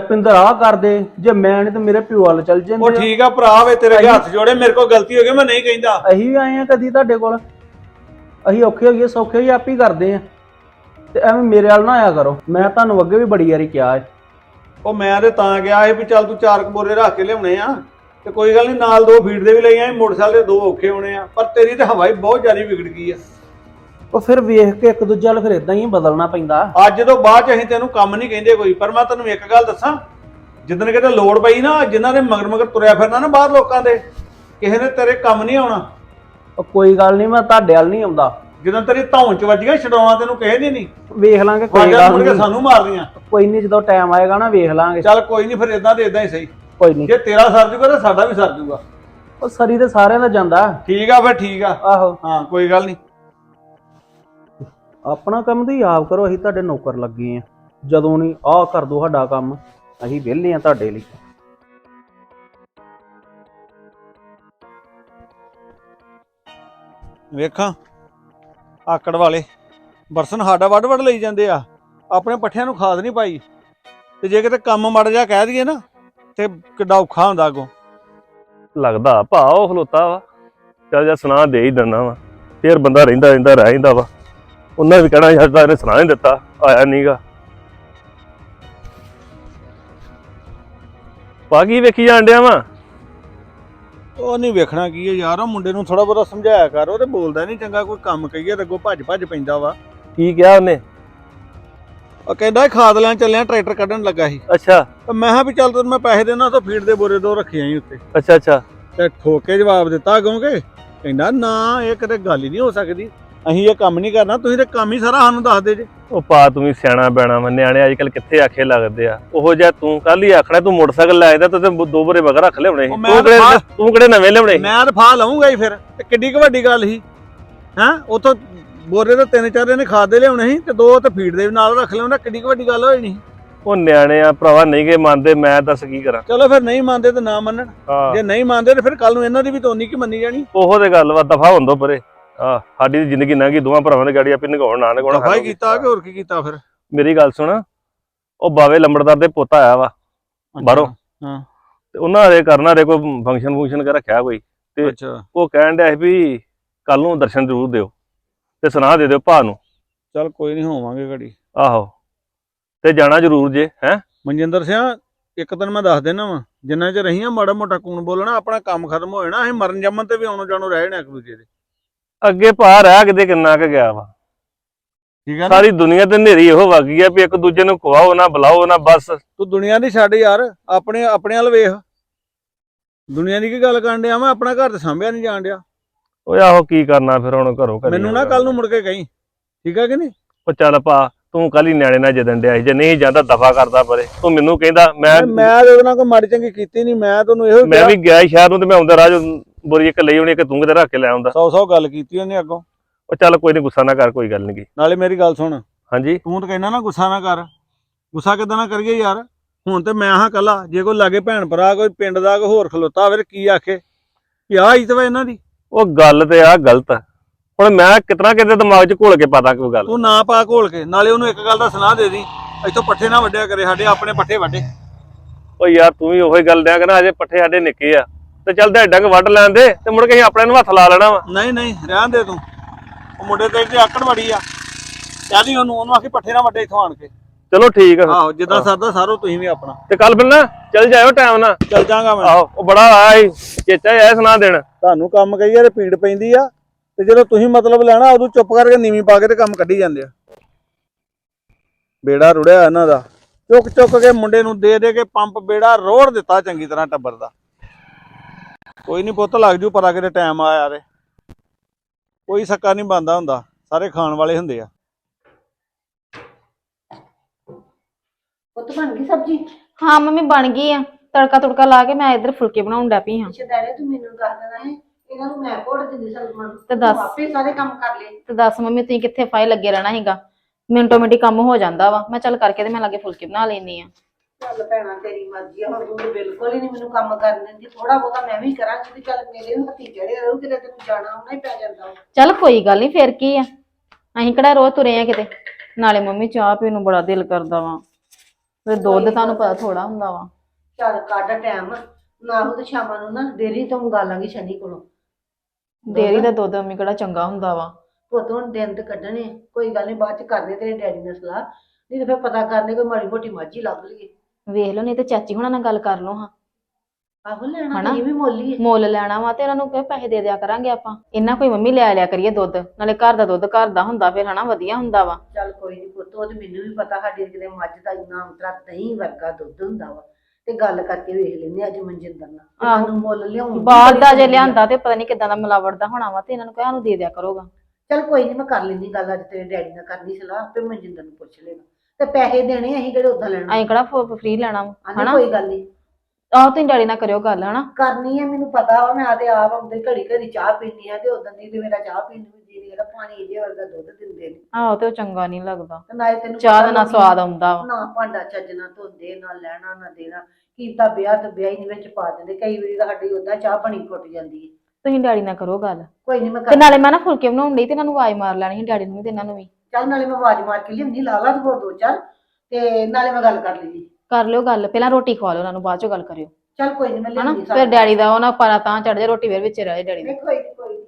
ਪਿੰਦਰ ਆ ਕਰਦੇ ਜੇ ਮੈਂ ਨਹੀਂ ਤੇ ਮੇਰੇ ਪਿਓ ਵੱਲ ਚੱਲ ਉਹ ਜਾਂਦੇ ਹੋ। ਠੀਕ ਆ ਭਰਾ ਵੇ ਤੇਰੇ ਅੱਗੇ ਹੱਥ ਜੋੜੇ ਮੇਰੇ ਕੋਲ ਗਲਤੀ ਹੋ ਗਈ ਮੈਂ ਨਹੀਂ ਕਹਿੰਦਾ। ਅਸੀਂ ਵੀ ਆਏ ਆ ਕਦੀ ਤੁਹਾਡੇ ਕੋਲ। ਅਸੀਂ ਔਖੇ ਹੋਈਏ ਸੌਖੇ ਹੋਈਏ ਆਪ ਹੀ ਕਰਦੇ ਆ। ਤੇ ਐਵੇਂ ਮੇਰੇ ਵੱਲ ਨਾ ਆਇਆ ਕਰੋ। ਮੈਂ ਤੁਹਾਨੂੰ ਅੱਗੇ ਵੀ ਬੜੀ ਵਾਰੀ ਕਿਹਾ ਹੈ ਉਹ ਮੈਂ ਤੇ ਤਾਂ ਗਿਆ ਸੀ ਵੀ ਚੱਲ ਤੂੰ ਚਾਰ ਕੁ ਬੋਰੇ ਰੱਖ ਕੇ ਲਿਆਉਣੇ ਆ। ਤੇ ਕੋਈ ਗੱਲ ਨਹੀਂ ਨਾਲ ਦੋ ਫੀਡ ਦੇ ਵੀ ਲਈ ਆਏ ਮੋਟਰਸਾਈਕਲ ਦੇ ਦੋ ਔਖੇ ਹੋਣੇ ਆ। ਪਰ ਤੇਰੀ ਤੇ ਹਵਾ ਹੀ ਬਹੁਤ ਜ਼ਿਆਦਾ ਵਿਗੜ ਗਈ ਆ। ਉਹ ਫਿਰ ਵੇਖ ਕੇ ਇੱਕ ਦੂਜੇ ਵੱਲ ਫਿਰ ਇਦਾਂ ਹੀ ਬਦਲਣਾ ਪੈਂਦਾ। ਅੱਜ ਤੋਂ ਬਾਅਦ ਚ ਅਸੀਂ ਤੈਨੂੰ ਕੰਮ ਨਹੀਂ ਕਹਿੰਦੇ ਕੋਈ ਪਰ ਮੈਂ ਤੈਨੂੰ ਇੱਕ ਗੱਲ ਦੱਸਾਂ। ਜਿੱਦਣ ਕਿਤੇ ਲੋੜ ਪਈ ਨਾ ਜਿਨ੍ਹਾਂ ਨੇ ਮਗਰ ਮਗਰ ਤੁਰਿਆ ਫਿਰਨਾ ਨਾ ਬਾਹਰ ਲੋਕਾਂ ਦੇ ਕਿਸੇ ਨੇ ਤੇਰੇ ਕੰਮ ਨਹੀਂ ਆਉਣਾ। ਉਹ ਕੋਈ ਗੱਲ ਨਹੀਂ ਮੈਂ ਤੁਹਾਡੇ ਵੱਲ ਨਹੀਂ ਆਉਂਦਾ। ਜਦੋਂ ਤੇਰੀ ਧੌਣ ਚ ਵੱਜ ਗਿਆ ਛਡਾਉਣਾ ਤੈਨੂੰ ਕਿਸੇ ਦੀ ਨਹੀਂ। ਵੇਖ ਲਾਂਗੇ ਕੋਈ ਵਾਜਾਂ ਗੱਲ ਮੁੜ ਕੇ ਨਹੀਂ। ਸਾਨੂੰ ਮਾਰਦੀਆਂ। ਕੋਈ ਨਹੀਂ ਜਦੋਂ ਟਾਈਮ ਆਏਗਾ ਨਾ ਵੇਖ ਲਾਂਗੇ। ਚੱਲ ਕੋਈ ਨਹੀਂ ਫਿਰ ਇਦਾਂ ਦੇ ਇਦਾਂ ਹੀ ਸਹੀ। ਕੋਈ ਨਹੀਂ। ਜੇ ਤੇਰਾ ਸਰ ਜੂਗਾ ਤਾਂ ਸਾਡਾ ਵੀ ਸਰ ਜੂਗਾ। ਉਹ ਸਰੀ ਤੇ ਸਾਰਿਆਂ ਦਾ ਜਾਂਦਾ। ਠੀਕ ਆ ਫਿਰ ਠੀਕ ਆ। ਆਹੋ। ਹਾਂ ਕੋਈ ਗੱਲ ਨਹੀਂ। ਆਪਣਾ ਕੰਮ ਤੁਸੀਂ ਆਪ ਕਰੋ ਅਸੀਂ ਤੁਹਾਡੇ ਨੌਕਰ ਲੱਗੇ ਆ। ਜਦੋਂ ਨਹੀਂ ਆਹ ਕਰ ਦੋ ਸਾਡਾ ਕੰਮ। ਅਸੀਂ ਵਿਹਲੇ ਆ ਤੁਹਾਡੇ ਲਈ। ਵੇਖਾਂ। ਆਕੜ ਵਾਲੇ। ਬਰਸਨ ਸਾਡਾ ਵੱਡ ਵੱਡ ਲਈ ਜਾਂਦੇ ਆ। ਆਪਣੇ ਪੱਠਿਆਂ ਨੂੰ ਖਾਦ ਨਹੀਂ ਪਾਈ। ਤੇ ਜੇ ਕਿਤੇ ਕੰਮ ਮੜ ਜਾ ਕਹਿ ਦਈਏ ਨਾ, ਤੇ ਕਿੱਡਾ ਔਖਾ ਹੁੰਦਾ ਅੱਗੋਂ। ਲੱਗਦਾ ਭਾ ਉਹ ਖਲੋਤਾ ਵਾ। ਚੱਲ ਜਾ ਸੁਣਾ ਦੇ ਹੀ ਦਿੰਦਾ ਵਾ। ਫੇਰ ਬੰਦਾ ਰਹਿੰਦਾ ਰਹਿੰਦਾ ਰਹਿ ਜਾਂਦਾ ਵਾ। ਉਹਨਾਂ ਵੀ ਕਹਿਣਾ ਯਾਰ ਤਾਂ ਇਹਨੇ ਸੁਣਾ ਨਹੀਂ ਦਿੱਤਾ। ਆਇਆ ਨਹੀਂਗਾ ਪਾ ਕੀ ਵੇਖੀ ਡਿਆ ਵਾ। ਉਹ ਨਹੀਂ ਵੇਖਣਾ ਕੀ ਹੈ ਯਾਰ ਉਹ ਮੁੰਡੇ ਨੂੰ ਥੋੜਾ ਬਹੁਤਾ ਸਮਝਾਇਆ ਕਰ ਉਹ ਤੇ ਬੋਲਦਾ ਨਹੀਂ ਚੰਗਾ ਕੋਈ ਕੰਮ ਕਹੀਏ ਤਾਂ ਅੱਗੋਂ ਭੱਜ ਭੱਜ ਪੈਂਦਾ ਵਾ। ਕੀ ਕਿਹਾ ਉਹਨੇ? ਉਹ ਕਹਿੰਦਾ ਇਹ ਖਾਦ ਲੈਣ ਚੱਲਿਆ ਟਰੈਕਟਰ ਕੱਢਣ ਲੱਗਾ ਸੀ। ਅੱਛਾ। ਤੇ ਮੈਂ ਕਿਹਾ ਵੀ ਚੱਲ ਤੈਨੂੰ ਮੈਂ ਪੈਸੇ ਦੇਣਾ ਤਾਂ ਫੀਡ ਦੇ ਬੋਰੇ ਦੋ ਰੱਖੇ ਆਂ ਉੱਤੇ। ਅੱਛਾ ਅੱਛਾ। ਤੇ ਠੋਕ ਜਵਾਬ ਦਿੱਤਾ ਕਿਉਂਕਿ ਕਹਿੰਦਾ ਨਾ ਇਹ ਕਦੇ ਗੱਲ ਹੀ ਨਹੀਂ ਹੋ ਸਕਦੀ। ਅਸੀਂ ਇਹ ਕੰਮ ਨਹੀਂ ਕਰਨਾ ਤੁਸੀਂ ਤੇ ਕੰਮ ਹੀ ਸਾਰਾ ਸਾਨੂੰ ਦੱਸ ਦੇ ਜੇ। ਉਹ ਪਾ ਤੂੰ ਵੀ ਸਿਆਣਾ ਬੈਣਾ ਵਾ ਨਿਆਣੇ ਅੱਜ ਕੱਲ ਕਿੱਥੇ ਆਖੇ ਲੱਗਦੇ ਆ। ਉਹੋ ਜਿਹਾ ਤੂੰ ਕੱਲ ਹੀ ਆਖਣਾ ਤੂੰ ਮੋਟਰਸਾਈਕਲ ਲੈ ਆਇਦਾ ਤੇ ਦੋ ਬਰੇ ਮਗਰ ਰੱਖ ਲਿਆਉਣੇ ਸੀ। ਉਹ ਮੈਂ ਤੂੰ ਕਿਹੜੇ ਤਾਂ- ਤੂੰ ਕਿਹੜੇ ਨਵੇਂ ਲਿਆਉਣੇ ਸੀ? ਮੈਂ ਤਾਂ ਫਾ ਲਵਾਂਗਾ ਹੀ ਫਿਰ ਤੇ ਕਿੱਡੀ ਕੁ ਵੱਡੀ ਗੱਲ ਸੀ। ਹੈਂ ਉਥੋਂ ਬੋਰੇ ਦੇ ਤਿੰਨ ਚਾਰ ਨੇ ਖਾਦ ਦੇ ਲਿਆਉਣੇ ਸੀ ਤੇ ਦੋ ਤੇ ਫੀਡ ਦੇ ਵੀ ਨਾਲ ਰੱਖ ਲਿਆਉਣਾ ਕਿੱਡੀ ਕੁ ਵੱਡੀ ਗੱਲ ਹੋਈ ਨਹੀਂ ਉਹ ਨਿਆਣੇ ਆ ਭਰਾਵਾ ਨਹੀਂ ਗਏ ਮੰਨਦੇ ਮੈਂ ਦੱਸ ਕੀ ਕਰਾਂ। ਚਲੋ ਫਿਰ ਨਹੀਂ ਮੰਨਦੇ ਤੇ ਨਾ ਮੰਨਣ। ਹਾਂ। ਜੇ ਨਹੀਂ ਮੰਨਦੇ ਤੇ ਫਿਰ ਕੱਲ ਨੂੰ ਇਹਨਾਂ ਦੀ ਵੀ ਤੋਨੀ ਕੀ ਮੰਨੀ ਜਾਣੀ। ਉਹੋ ਤੇ ਗੱਲ ਵਾ ਦਫਾ ਹੁੰਦੋ ਪਰੇ। ਆ ਸਾਡੀ ਤਾਂ ਜ਼ਿੰਦਗੀ ਲੰਘ ਗਈ ਦੋਵਾਂ ਭਰਾਵਾਂ ਦੀ ਗਾੜੀ ਆਪੇ ਨਗਾਉਣ ਨਾ ਨਗਾਉਣ ਦਫਾ ਹੀ ਕੀਤਾ ਕਿ ਹੋਰ ਕੀ ਕੀਤਾ ਫਿਰ? ਮੇਰੀ ਗੱਲ ਸੁਣ ਉਹ ਬਾਵੇ ਲੰਬੜਦਾਰ ਦੇ ਪੁੱਤ ਆਇਆ ਵਾ ਬਾਹਰੋਂ। ਹਾਂ। ਤੇ ਉਹਨਾਂ ਦੇ ਕਰਨਾ ਰੇ ਕੋਈ ਫੰਕਸ਼ਨ ਫੰਕਸ਼ਨ ਕਰ ਰੱਖਿਆ ਕੋਈ। ਤੇ- ਅੱਛਾ। ਉਹ ਕਹਿਣ ਡਿਆ ਸੀ ਵੀ ਕੱਲ ਨੂੰ ਦਰਸ਼ਨ ਜ਼ਰੂਰ ਦਿਓ ਤੇ ਸੁਣਾ ਦੇ ਦਿਓ ਭਾ ਨੂੰ। ਚਲ ਕੋਈ ਨਹੀਂ ਹੋਵਾਂਗੇ ਘੜੀ। ਆਹੋ। ਤੇ ਜਾਣਾ ਜ਼ਰੂਰ ਜੇ ਹੈ? ਮਨਜਿੰਦਰ ਸਿੰਘ ਇੱਕ ਦਿਨ ਮੈਂ ਦੱਸ ਦੇਣਾ ਵਾ ਜਿੰਨਾ ਚਿਰ ਰਹੀਆਂ ਮਾੜਾ ਮੋਟਾ ਕੂਣ ਬੋਲਣਾ ਆਪਣਾ ਕੰਮ ਖਤਮ ਹੋ ਜਾਣਾ ਅਸੀਂ ਮਰਨ ਜੰਮਣ ਤੇ ਵੀ ਆਉਣੋਂ ਜਾਣੋਂ ਰਹਿ ਜਾਣਾ ਇੱਕ ਦੂਜੇ ਦੇ। ਅੱਗੇ ਭਾ ਰਹਿ ਕਿਤੇ ਕਿੰਨਾ ਕੁ ਗਿਆ ਵਾ। ਠੀਕ ਹੈ ਨਾ? ਸਾਰੀ ਦੁਨੀਆ ਤੇ ਹਨੇਰੀ ਇਹੋ ਵਗ ਆ ਵੀ ਇੱਕ ਦੂਜੇ ਨੂੰ ਖਵਾਓ ਨਾ ਬੁਲਾਓ ਨਾ ਬਸ। ਤੂੰ ਦੁਨੀਆ ਦੀ ਛੱਡ ਯਾਰ ਆਪਣੇ ਆਪਣੇ ਵੱਲ ਵੇਖ। ਦੁਨੀਆ ਦੀ ਕੀ ਗੱਲ ਕਰਨ ਡਿਆ ਮੈਂ ਆਪਣਾ ਘਰ ਤੇ ਸਾਂਭਿਆ ਨਹੀਂ ਜਾਣ ਡਿਆ। ਓਏ ਆਹੋ ਕੀ ਕਰਨਾ ਫਿਰ ਹੁਣ ਘਰੋਂ ਘਰੀ ਮੈਨੂੰ ਨਾ ਕੱਲ ਨੂੰ ਮੁੜ ਕੇ ਕਹੀਂ। ਠੀਕ ਆ ਕਿ ਨਹੀਂ? ਉਹ ਚੱਲ ਪਾ ਤੂੰ ਕੱਲ ਹੀ ਨਿਆਣੇ ਨਾਲ ਜਦਨ ਡਿਆ ਸੀ। ਜੇ ਨਹੀਂ ਜਾਂਦਾ ਦਫਾ ਕਰਦਾ ਪਰੇ। ਤੂੰ ਮੈਨੂੰ ਕਹਿੰਦਾ ਮੈਂ ਮੈਂ ਤੇ ਉਹਦੇ ਨਾਲ ਕੋਈ ਮਾੜੀ ਚੰਗੀ ਕੀਤੀ ਨਹੀਂ ਮੈਂ ਤੁਹਾਨੂੰ ਇਹੋ ਮੈਂ ਵੀ ਗਿਆ ਸੀ ਸ਼ਹਿਰ ਨੂੰ ਤੇ ਮੈਂ ਆਉਂਦਾ 'ਚ ਬੋਰੀ ਇੱਕ ਲਈ ਹੋਣੀ ਇੱਕ ਤੂੰ ਕਿਤੇ ਰੱਖ ਕੇ ਲੈ ਆਉਂਦਾ। ਸੌ ਸੌ ਗੱਲ ਕੀਤੀ ਉਹਨੇ ਅੱਗੋਂ। ਉਹ ਚੱਲ ਕੋਈ ਨਹੀਂ ਗੁੱਸਾ ਨਾ ਕਰ ਕੋਈ ਗੱਲ ਨਹੀਂ ਨਾਲੇ ਮੇਰੀ ਗੱਲ ਸੁਣ। ਹਾਂਜੀ? ਤੂੰ ਤਾਂ ਕਹਿੰਦਾ ਨਾ ਗੁੱਸਾ ਨਾ ਕਰ। ਗੁੱਸਾ ਕਿਦਾਂ ਨਾ ਕਰੀਏ ਯਾਰ। ਹੁਣ ਤੇ ਮੈਂ ਹਾਂ ਕੱਲਾ ਜੇ ਕੋਈ ਲਾਗੇ ਭੈਣ ਭਰਾ ਕੋਈ ਪਿੰਡ ਦਾ ਕੋਈ ਹੋਰ ਖਲੋਤਾ ਹੋਵੇ ਤੇ ਕੀ ਆਖੇ? ਕਿ ਆਹ ਇੱਜ਼ਤ ਵਾ ਇਹਨਾਂ ਦੀ। ਉਹ ਗੱਲ ਤੇ ਆ ਗਲਤ। ਆ। ਹੁਣ ਮੈਂ ਕਿਤਨਾ ਕਿਤੇ ਦਿਮਾਗ 'ਚ ਘੋਲ ਕੇ ਪਤਾ ਕੋਈ ਗੱਲ। ਤੂੰ ਨਾ ਪਾ ਘੋਲ ਕੇ ਨਾਲੇ ਉਹਨੂੰ ਇੱਕ ਗੱਲ ਦਾ ਸੁਣਾ ਦੇ ਦੀ। ਇੱਥੋਂ ਪੱਠੇ ਨਾ ਵੱਢਿਆ ਕਰੇ ਸਾਡੇ ਆਪਣੇ ਪੱਠੇ ਵੱਢੇ। ਓ ਯਾਰ ਤੂੰ ਵੀ ਉਹੀ ਗੱਲ ਡਿਆ ਕਹਿੰਦਾ ਅਜੇ ਪੱਠੇ ਸਾਡੇ ਨਿੱਕੇ ਆ। ਤੇ ਚੱਲ ਤੇ ਡੰਗ ਵੱਢ ਲੈਣ ਦੇ ਤੇ ਮੁੜ ਕੇ ਅਸੀਂ ਆਪਣੇ ਨੂੰ ਹੱਥ ਲਾ ਲੈਣਾ ਵਾ। ਨਹੀਂ ਨਹੀਂ ਰਹਿਣ ਦੇ ਤੂੰ। ਉਹ ਮੁੰਡੇ ਤੇ ਇੱਥੇ ਆਕੜ ਵੜੀ ਆ ਕਹਿੰਦੀ ਉਹਨੂੰ ਉਹਨੂੰ ਆਖੀ ਪੱਠੇ ਨਾ ਵੱਢੇ ਇੱਥੋਂ ਆਣ ਕੇ। ਚਲੋ ਠੀਕ ਆ ਫਿਰ। ਆਹੋ ਜਿੱਦਾਂ ਸਰਦਾ ਸਾਰੋ ਤੁਸੀਂ ਵੀ ਆਪਣਾ। ਤੇ ਕੱਲ ਫਿਰ ਨਾ ਚੱਲ ਜਾਇਓ ਟਾਈਮ ਨਾਲ। ਚੱਲ ਜਾਗਾ ਮੈਂ। ਆਹੋ ਉਹ ਬੜਾ ਆਇਆ ਸੀ ਚੇਚਾ ਐ ਸੁਣਾ ਦੇਣ। ਤੁਹਾਨੂੰ ਕੰਮ ਕਹੀਏ ਤੇ ਪੀੜ ਪੈਂਦੀ ਆ ਤੇ ਜਦੋਂ ਤੁਸੀਂ ਮਤਲਬ ਲੈਣਾ ਉਦੋਂ ਚੁੱਪ ਕਰਕੇ ਨੀਵੀਂ ਪਾ ਕੇ ਤੇ ਕੰਮ ਕੱਢੀ ਜਾਂਦੇ ਆ। ਬੇੜਾ ਰੁੜਿਆ ਇਹਨਾਂ ਦਾ। ਚੁੱਕ ਚੁੱਕ ਕੇ ਮੁੰਡੇ ਨੂੰ ਦੇ ਦੇ ਕੇ ਪੰਪ ਬੇੜਾ ਰੋੜ ਦਿੱਤਾ ਚੰਗੀ ਤਰ੍ਹਾਂ ਟੱਬਰ ਦਾ। ਕੋਈ ਨਹੀਂ ਪੁੱਤ ਲੱਗ ਜੂ ਪਰਾ ਕਿਤੇ ਟਾਈਮ ਆਇਆ ਤੇ ਕੋਈ ਸੱਕਾ ਨਹੀਂ ਬੰਦਾ ਹੁੰਦਾ ਸਾਰੇ ਖਾਣ ਵਾਲੇ ਹੁੰਦੇ ਆ। ਪੁੱਤ ਬਣ ਗਈ ਸਬਜੀ? ਹਾਂ ਮੰਮੀ ਬਣ ਗਈ ਆ। ਤੜਕਾ ਤੁੜਕਾ ਲਾ ਕੇ ਮੈਂ ਇੱਧਰ ਫੁਲਕੇ ਬਣਾਉਣ ਡੈ ਪਈ ਹਾਂ। ਸ਼ਦਾਰੇ ਤੂੰ ਮੈਨੂੰ ਦੱਸ ਦੇਣਾ ਹੈ ਇਹਨਾਂ ਨੂੰ ਮੈਂ ਕੋੜ ਦਿੰਦੀ ਸਲਮਾਨ ਤੇ ਦੱਸ। ਤੂੰ ਆਪੇ ਸਾਰੇ ਕੰਮ ਕਰ ਲਏ ਤੇ ਦੱਸ ਮੰਮੀ ਤੁਸੀਂ ਕਿੱਥੇ ਫਾਈ ਲੱਗੇ ਰਹਿਣਾ ਹੈਗਾ ਮਿੰਟੋ ਮਿੰਟੀ ਕੰਮ ਹੋ ਜਾਂਦਾ ਵਾ। ਮੈਂ ਚੱਲ ਕਰਕੇ ਤੇ ਮੈਂ ਲਾਗੇ ਫੁਲਕੇ ਬਣਾ ਲੈਣੀ ਆ ਚੱਲ ਭੈਣਾ ਤੇਰੀ ਮਰਜ਼ੀ ਆ ਹੁਣ ਤੂੰ ਤਾਂ ਬਿਲਕੁਲ ਹੀ ਨਹੀਂ ਮੈਨੂੰ ਕੰਮ ਕਰਨ ਦਿੰਦੀ ਥੋੜਾ ਬਹੁਤਾ ਮੈਂ ਵੀ ਕਰਾਂਗੀ ਤੇ ਚੱਲ ਮੇਰੇ ਵੀ ਹੱਥੀ ਚੜਿਆ ਰਹੂ ਕਿਤੇ ਤੈਨੂੰ ਜਾਣਾ ਆਉਣਾ ਹੀ ਪੈ ਜਾਂਦਾ ਵਾ। ਚੱਲ ਕੋਈ ਗੱਲ ਨਹੀਂ ਫੇਰ ਕੀ ਆ? ਅਸੀਂ ਕਿਹੜਾ ਰੋਜ਼ ਤੁਰੇ ਆ ਕਿਤੇ? ਨਾਲੇ ਮੰਮੀ ਚਾਹ ਪੀਣ ਨੂੰ ਬੜਾ ਦਿਲ ਕਰਦਾ ਵਾ। ਫਿਰ ਦੁੱਧ ਤੁਹਾਨੂੰ ਪਤਾ ਥੋੜਾ ਹੁੰਦਾ ਵਾ। ਚੱਲ ਕੱਢ ਟਾਈਮ ਨਾ ਤੇ ਸ਼ਾਮਾਂ ਨੂੰ ਨਾ ਡੇਰੀ ਤੋਂ ਮੰਗਾ ਲਾਂਗੀ ਸ਼ਨੀ ਕੋਲੋਂ। ਡੇਰੀ ਦਾ ਦੁੱਧ ਮੰਮੀ ਕਿਹੜਾ ਚੰਗਾ ਹੁੰਦਾ ਵਾ। ਪੁੱਤ ਹੁਣ ਦਿਨ ਤੇ ਕੱਢਣੇ ਆ। ਕੋਈ ਗੱਲ ਨਹੀਂ ਬਾਅਦ ਚ ਕਰਦੇ ਤੇਰੇ ਡੈਡੀ ਨਾਲ ਸਲਾਹ। ਨਹੀਂ ਤੇ ਫਿਰ ਪਤਾ ਕਰਨੇ ਕੋਈ ਮਾੜੀ ਮੋਟੀ ਮੱਝੀ ਲੱਭ ਲਈਏ। ਵੇਖ ਲਓ ਨਹੀਂ ਤੇ ਚਾਚੀ ਹੁਣਾਂ ਨਾਲ ਗੱਲ ਕਰ ਲਓ ਹਾਂ। ਆਹੋ ਲੈਣਾ ਹਨਾ? ਤੇ ਇਹ ਵੀ ਮੁੱਲ ਹੀ ਹੈ। ਮੁੱਲ ਲੈਣਾ ਵਾ ਤੇ ਇਹਨਾਂ ਨੂੰ ਕਹੇ ਪੈਸੇ ਦੇ ਦਿਆ ਕਰਾਂਗੇ ਆਪਾਂ। ਇੰਨਾ ਕੋਈ ਮੰਮੀ ਲੈ ਲਿਆ ਕਰੀਏ ਦੁੱਧ ਨਾਲੇ ਘਰ ਦਾ ਦੁੱਧ ਘਰ ਦਾ ਹੁੰਦਾ ਫਿਰ ਹਨਾ ਵਧੀਆ ਹੁੰਦਾ ਵਾ। ਚੱਲ ਕੋਈ ਨਹੀਂ ਪੁੱਤ ਉਹ ਤੇ ਮੈਨੂੰ ਵੀ ਪਤਾ ਸਾਡੀ ਕਿਤੇ ਮੱਝ ਦਾ ਇੰਨਾ ਅੰਤਰਾ ਦਹੀਂ ਵਰਗਾ ਦੁੱਧ ਹੁੰਦਾ ਵਾ। ਤੇ ਗੱਲ ਕਰਕੇ ਵੇਖ ਲੈਨੇ ਅੱਜ ਮਨਜਿੰਦਰ ਨਾਲ ਤੇ ਆਹੋ। ਸਾਨੂੰ ਮੁੱਲ ਲਿਆਉਣ ਦੀ ਬਾਹਰ ਦਾ ਜੇ। ਲਿਆਂਦਾ ਤੇ ਪਤਾ ਨਹੀਂ ਕਿਦਾਂ ਦਾ ਮਿਲਾਵਟ ਦਾ ਹੋਣਾ ਵਾ ਤੇ ਇਹਨਾਂ ਨੂੰ ਕਹਾਂ ਨੂੰ ਦੇ ਦਿਆ ਕਰੋਗਾ। ਚੱਲ ਕੋਈ ਨਹੀਂ ਮੈਂ ਕਰ ਲੈਂਦੀ ਗੱਲ ਅੱਜ ਤੇਰੇ ਡੈਡੀ ਨਾਲ ਕਰਨੀ ਸਲਾਹ ਆਪੇ ਮਨਜਿੰਦਰ ਨੂੰ ਪੁੱਛ ਲੈਣਾ। ਤੇ ਪੈਸੇ ਦੇਣੇ ਅਸੀਂ ਕਿਹੜੇ ਉਦਾਂ ਲੈਣਾ? ਐਂ ਕਿਹੜਾ ਫ੍ਰੀ ਲੈਣਾ ਵਾ ਆਂਦੀ ਹਨਾ? ਕੋਈ ਗੱਲ ਨਹੀਂ ਆਹ ਤੁਸੀਂ ਡੈਡੀ ਨਾਲ ਕਰਿਓ ਗੱਲ ਹਨਾ? ਕਰਨੀ ਹੈ ਮੈਨੂੰ ਪਤਾ ਵਾ ਮੈਂ ਤੇ ਆਪ ਆਉਂਦੇ ਘੜੀ ਘੜੀ ਚਾਹ ਪੀਣੀ ਆ ਤੇ ਉਦੋਂ ਦੀ ਤੇ ਮੇਰਾ ਚਾਹ ਪੀਣ ਨੂੰ ਜੀ ਨਹੀਂ ਕਰਦਾ ਪਾਣੀ ਇਹਦੇ ਵਰਗਾ ਦੁੱਧ ਦਿੰਦੇ ਨੇ। ਆਹੋ ਤੇ ਉਹ ਚੰਗਾ ਨਹੀਂ ਲੱਗਦਾ। ਤੇ ਨਾਲੇ ਤੈਨੂੰ ਚਾਹ ਦਾ ਪਤਾ ਨਾ ਲੋਕੀ ਸਵਾਦ ਆਉਂਦਾ ਵਾ। ਨਾ ਭਾਂਡਾ ਚੱਜ ਧੋਂਦੇ ਨਾ ਲੈਣਾ ਨਾ ਦੇਣਾ। ਕੀਤਾ ਵਿਆਹ ਤੇ ਵਿਆਹ ਹੀ ਵਿੱਚ ਪਾ ਦਿੰਦੇ ਕਈ ਵਾਰੀ ਤਾਂ ਸਾਡੀ ਉਦਾਂ ਚਾਹ ਬਣੀ ਫੁੱਟ ਜਾਂਦੀ ਹੈ ਤੁਸੀਂ ਡੈਡੀ ਨਾਲ ਕਰੋ ਗੱਲ। ਕੋਈ ਨਹੀਂ ਮੈਂ ਤੇ ਕਰ ਨਾਲੇ ਮੈਂ ਨਾ ਫੁਲਕੇ ਬਣਾਉਣ ਲਈ ਤੇ ਇਹਨਾਂ ਨੂੰ ਆਵਾਜ਼ ਮਾਰ ਲੈਣੀ ਸੀ ਡੈਡੀ ਨੂੰ ਵੀ ਤੇ ਇਹਨਾਂ ਨੂੰ ਵੀ। ਚੱਲ ਨਾਲੇ ਮੈਂ ਆਵਾਜ਼ ਮਾਰ ਕੇ ਲਿਆਉਂਦੀ ਲਾ ਲਾ ਹੋਰ ਦੋ ਚਾਰ ਤੇ ਨਾਲੇ ਮੈਂ ਗੱਲ ਕਰ ਲਈ ਕਰ ਲਿਓ ਗੱਲ ਪਹਿਲਾਂ ਰੋਟੀ ਖਵਾ ਲਿਓ ਉਹਨਾਂ ਨੂੰ ਬਾਅਦ ਚੋਂ ਗੱਲ ਕਰਿਓ। ਚੱਲ ਕੋਈ ਨਹੀਂ ਮੈਂ ਹਨਾ? ਲਿਆਉਂਦੀ ਫਿਰ ਡੈਡੀ ਦਾ ਉਹਨਾਂ ਪਾਰਾ ਤਾਂ ਚੜ ਜਾ ਰੋਟੀ ਫਿਰ ਵਿੱਚ ਰਹੇ ਡੈਡੀ ਦੇ। ਨਹੀਂ ਕੋਈ ਨੀ, ਕੋਈ ਨੀ।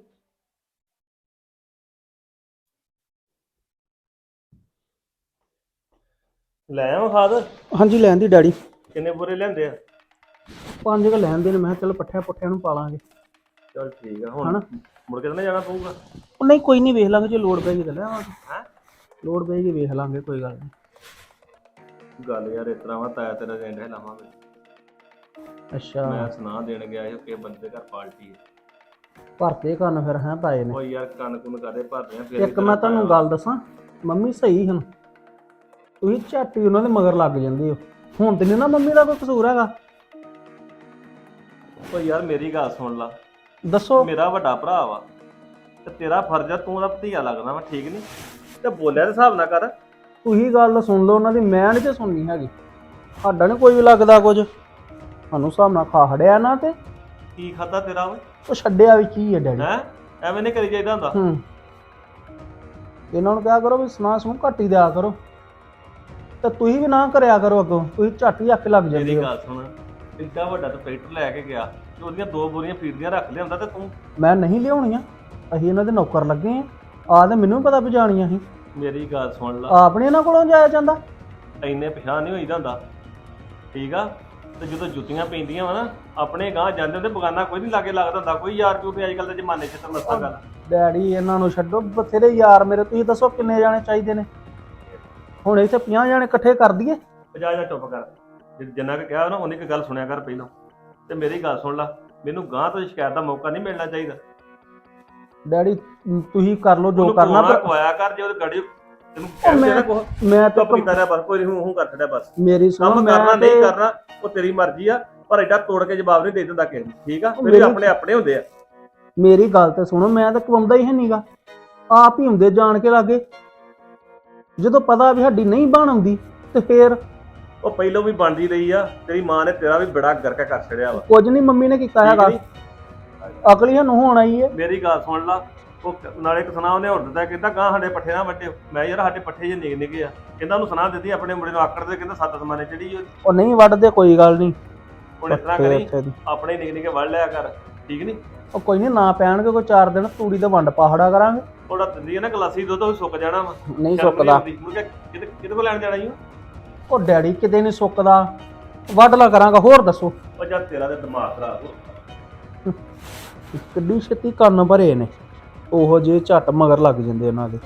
ਲੈ ਆਵਾਂ ਖਾਦ। ਹਾਂਜੀ ਲੈਣ ਦੀ ਡੈਡੀ। ਕਿੰਨੇ ਬੁਰੇ ਲੈਂਦੇ ਆ? ਪੰਜ ਕ ਲੈਣ ਦੇ ਨੇ ਮੈਂ ਕਿਹਾ ਚਲ ਪੱਠਿਆਂ ਪੁੱਠਿਆਂ ਨੂੰ ਪਾ ਲਾਂਗੇ ਚੱਲ ਠੀਕ ਆ ਹਨਾ? ਹੁਣ ਮੁੜ ਕੇ ਤਾਂ ਨਾ ਜਾਣਾ ਪਊਗਾ। ਉਹ ਨਹੀਂ ਕੋਈ ਨਹੀਂ ਵੇਖ ਲਾਂਗੇ ਜੇ ਲੋੜ ਪੈਗੀ ਤਾਂ ਲੈ ਆਵਾਂਗੇ। ਹੈਂ? ਲੋੜ ਪੈਗੀ ਵੇਖ ਲਾਂਗੇ ਕੋਈ ਗੱਲ ਨਹੀਂ। ਗੱਲ ਯਾਰ ਇਸ ਤਰ੍ਹਾਂ ਵਾ ਤਾਇਆ ਤੇਰਾ ਜੈਂਡਾ ਲਾਵਾਂਗੇ। ਅੱਛਾ। ਮੈਂ ਸੁਣਾ ਦੇਣ ਗਿਆ ਸੀ ਕਿ ਬੰਦੇ ਘਰ ਪਾਰਟੀ ਹੈ ਭਰਤੇ ਕੰਨ ਫਿਰ ਹੈ ਪਾਏ ਨੇ। ਉਹ ਯਾਰ ਕੰਨ ਕੁੰਨ ਕਰਦੇ ਭਰਦੇ ਆ ਫਿਰ ਇੱਕ ਮੈਂ ਤੁਹਾਨੂੰ ਗੱਲ ਦੱਸਾਂ ਮੰਮੀ ਸਹੀ ਹਨ। ਤੁਸੀਂ ਝੱਟ ਹੀ ਉਹਨਾਂ ਦੇ ਮਗਰ ਲੱਗ ਜਾਂਦੇ ਹੋ। ਹੁਣ ਤੇ ਨਹੀਂ ਨਾ ਮੰਮੀ ਦਾ ਕੋਈ ਕਸੂਰ ਹੈਗਾ। ਉਹ ਯਾਰ ਮੇਰੀ ਗੱਲ ਸੁਣ ਲਾ। ਦੱਸੋ। ਮੇਰਾ ਵੱਡਾ ਭਰਾ ਵਾ ਤੇ ਤੇਰਾ ਫਰਜ਼ ਆ ਤੂੰ ਉਹਦਾ ਭਤੀਆ ਲੱਗਦਾ ਵਾ ਠੀਕ ਨਹੀਂ ਤੇ ਬੋਲਿਆ ਦੇ ਹਿਸਾਬ ਨਾਲ ਕਰ। ਤੁਸੀਂ ਗੱਲ ਸੁਣ ਲਓ ਉਹਨਾਂ ਦੀ ਮੈਂ ਨਹੀਂ ਤੇ ਸੁਣਨੀ ਹੈਗੀ। ਸਾਡਾ ਨਹੀਂ ਕੋਈ ਵੀ ਲੱਗਦਾ ਕੁਝ। ਸਾਨੂੰ ਹਿਸਾਬ ਨਾਲ ਖਾ ਹੜਿਆ ਨਾ ਤੇ। ਕੀ ਖਾਦਾ ਤੇਰਾ ਓਏ? ਉਹ ਛੱਡਿਆ ਵੀ ਕੀ ਹੈ ਡੈਡੀ? ਹੈ? ਐਵੇਂ ਨਹੀਂ ਕਰੀ ਜਾਈਦਾ ਹੁੰਦਾ। ਹੂੰ। ਇਹਨਾਂ ਨੂੰ ਕਿਹਾ ਕਰੋ ਵੀ ਸੁਣਾ ਸੁਣ ਘੱਟ ਹੀ ਦਿਆ ਕਰੋ। ਤੇ ਤੁਸੀਂ ਵੀ ਨਾ ਕਰਿਆ ਕਰੋ ਅੱਗੋਂ। ਤੁਸੀਂ ਝੱਟ ਹੀ ਅੱਕ ਲੱਗ ਜਾਂਦੇ ਮੇਰੀ ਹੋ। ਗੱਲ ਸੁਣ। ਇੱਡਾ ਵੱਡਾ ਤੂੰ ਟਰੈਕਟਰ ਲੈ ਕੇ ਗਿਆ। ਤੇ ਉਹਦੀਆਂ ਦੋ ਬੋਰੀਆਂ ਫੀਡ ਦੀਆਂ ਰੱਖ ਲਿਆਉਂਦਾ ਤੇ ਤੂੰ। ਮੈਂ ਨਹੀਂ ਲਿਆਉਣੀਆਂ। ਅਸੀਂ ਇਹਨਾਂ ਦੇ ਨੌਕਰ ਲੱਗੇ ਆ ਆ ਤੇ ਮੈਨੂੰ ਵੀ ਪਤਾ ਪਜਾਣੀਆਂ ਸੀ। ਮੇਰੀ ਗੱਲ ਸੁਣ ਲਾ। ਆਪ ਨੀ ਇਹਨਾਂ ਕੋਲੋਂ ਜਾਇਆ ਜਾਂਦਾ? ਇੰਨੇ ਪਛਾਣ ਨਹੀਂ ਹੋਈਦਾ ਹੁੰਦਾ। ਠੀਕ ਆ? ਤੇ ਜਦੋਂ ਜੁੱਤੀਆਂ ਪੈਂਦੀਆਂ ਵਾ ਨਾ ਆਪਣੇ ਗਾਂ ਜਾਂਦੇ ਹੁੰਦੇ ਬਗਾਨਾ ਕੋਈ ਨਹੀਂ ਲਾਗੇ ਲੱਗਦਾ ਹੁੰਦਾ। ਕੋਈ ਯਾਰ ਕਿਉਂ ਨਹੀਂ ਅੱਜ ਕੱਲ ਦੇ ਜ਼ਮਾਨੇ 'ਚ ਤਾਂ ਮਸਾ ਗੱਲ। ਡੈਡੀ ਇਹਨਾਂ ਨੂੰ ਛੱਡੋ ਬਥੇਰੇ ਯਾਰ ਮੇਰੇ ਤੁਸੀਂ ਦੱਸੋ ਕਿੰਨੇ ਜਾਣੇ ਚਾਹੀਦੇ ਨੇ? ਹੁਣ ਇੱਥੇ 50 ਜਾਣੇ ਇਕੱਠੇ ਕਰ ਦਈਏ। ਪਜਾ ਜਾ ਚੁੱਪ ਕਰ। ਜਿ- ਜਿੰਨਾ ਕੁ ਕਿਹਾ ਨਾ ਉਹਨੇ ਕੁ ਗੱਲ ਸੁਣਿਆ ਕਰ ਪਹਿਲਾਂ। ਤੇ ਮੇਰੀ ਗੱਲ ਸੁਣ ਲਾ ਮੈਨੂੰ ਗਾਂ ਤੋਂ ਸ਼ਿਕਾਇਤ ਦਾ ਮੌਕਾ ਨਹੀਂ ਮਿਲਣਾ ਚਾਹੀਦਾ। ਡੈਡੀ ਤੁਸੀਂ ਕਰ ਲਓ ਜੋ ਕਰਨਾ ਪਰ ਖਵਾਇਆ ਕਰ ਜੇ ਉਹਦੇ ਗਾੜੀ ਤੈਨੂੰ ਉਹ ਕਹਿੰਦੇ ਮੈਂ ਮੈਂ ਤਾਂ ਚੁੱਪ ਕੀਤਾ ਰਿਹਾ ਬਸ ਕੋਈ ਹੂੰ ਹੂੰ ਕਰ ਛੱਡਿਆ ਬਸ। ਮੇਰੀ ਸੁਣੋ ਕੰਮ ਮੈਂ ਕਰਨਾ ਤੇ ਨਹੀਂ ਕਰਨਾ ਉਹ ਤੇਰੀ ਮਰਜ਼ੀ ਆ ਪਰ ਐਡਾ ਤੋੜ ਕੇ ਜਵਾਬ ਨਹੀਂ ਦੇ ਦਿੰਦਾ ਕਿਸੇ ਨੂੰ ਠੀਕ ਆ? ਉਹ ਮੇਰੀ- ਆਪਣੇ ਆਪਣੇ ਹੁੰਦੇ ਆ। ਮੇਰੀ ਗੱਲ ਤੇ ਸੁਣੋ ਮੈਂ ਤਾਂ ਕਵਾਉਂਦਾ ਹੀ ਹੈ ਨਹੀਂਗਾ ਆਪ ਹੀ ਹੁੰਦੇ ਜਾਣ ਕੇ ਲਾਗੇ। ਜਦੋਂ ਪਤਾ ਵੀ ਸਾਡੀ ਨਹੀਂ ਬਣ ਆਉਂਦੀ ਤੇ ਫੇਰ ਉਹ ਪਹਿਲੋਂ ਵੀ ਬਣਦੀ ਰਹੀ ਆ ਤੇਰੀ ਮਾਂ ਨੇ ਤੇਰਾ ਵੀ ਬੜਾ ਗਰਕਾ ਕਰ ਛੜਿਆ ਵਾ। ਕੁਝ ਨਹੀਂ ਮੰਮੀ ਨੇ ਕੀਤਾ ਠੀਕ ਹੈਗਾ। ਨੀ? ਅਕਲ ਸਾਨੂੰ ਹੋਣਾ ਹੀ ਹੈ ਮੇਰੀ ਗੱਲ ਸੁਣ ਲਾ। ਉਹ ਨਾਲੇ ਇੱਕ ਸੁਣਾ ਉਹਨੇ ਹੋਰ ਦਿੱਤਾ ਕਹਿੰਦਾ ਗਾਂ ਸਾਡੇ ਪੱਠੇ ਨਾ ਵੱਟਿਓ। ਮੈਂ ਯਾਰ ਸਾਡੇ ਪੱਠੇ ਜੇ ਨਿਕ ਨਿਕੇ ਆ। ਕਹਿੰਦਾ ਉਹਨੂੰ ਸੁਣਾ ਦਿੱਤੀ ਆਪਣੇ ਮੁੰਡੇ ਨੂੰ ਆਕੜ ਦੇ ਕਹਿੰਦਾ ਸੱਤ ਸਮਾਨੇ ਚੜੀ ਉਹ ਉਹ ਨਹੀਂ ਵੱਢਦੇ ਕੋਈ ਗੱਲ ਨਹੀਂ। ਹੁਣ ਇਸ ਤਰ੍ਹਾਂ ਪੱਠੇ ਕਰੀ ਦੀ। ਆਪਣੇ ਨਿਕ ਨਿਕੇ ਵੱਢ ਲਿਆ ਕਰ ਠੀਕ ਨਹੀਂ? ਉਹ ਕੋਈ ਨਹੀਂ ਨਾ ਪੈਣਗੇ ਕੋਈ ਚਾਰ ਦਿਨ ਤੂੜੀ ਦਾ ਵੰਡ ਪਾਹੜਾ ਕਰਾਂਗੇ। ਥੋੜਾ ਦਿੰਦੀ ਹੈ ਨਾ ਗਲਾਸੀ ਦੁੱਧ ਉਹ ਸੁੱਕ ਜਾਣਾ ਵਾ। ਨਹੀਂ ਸ਼ਰਮ ਸੁੱਕਦਾ। ਆਉਂਦੀ। ਮੁੜ ਕੇ ਕਿਤੇ ਕਿਤੇ ਕੋ ਲੈਣ ਜਾਣਾ ਈ ਓ? ਉਹ ਡੈਡੀ ਕਿਤੇ ਨਹੀਂ ਸੁੱਕਦਾ। ਵੱਢ ਲਾ ਕਰਾਂਗਾ ਹੋਰ ਦੱਸੋ। ਉਹ ਜਦ ਤੇਰਾ ਤੇ ਦਿਮਾਗ ਖਰਾਬ ਹੋ। ਕਿੱਡੀ ਛੇਤੀ ਕੰਨ ਭਰੇ ਨੇ। ਉਹੋ ਜਿਹੇ ਝੱਟ ਮਗਰ ਲੱਗ ਜਾਂਦੇ ਉਹਨਾਂ ਦੇ।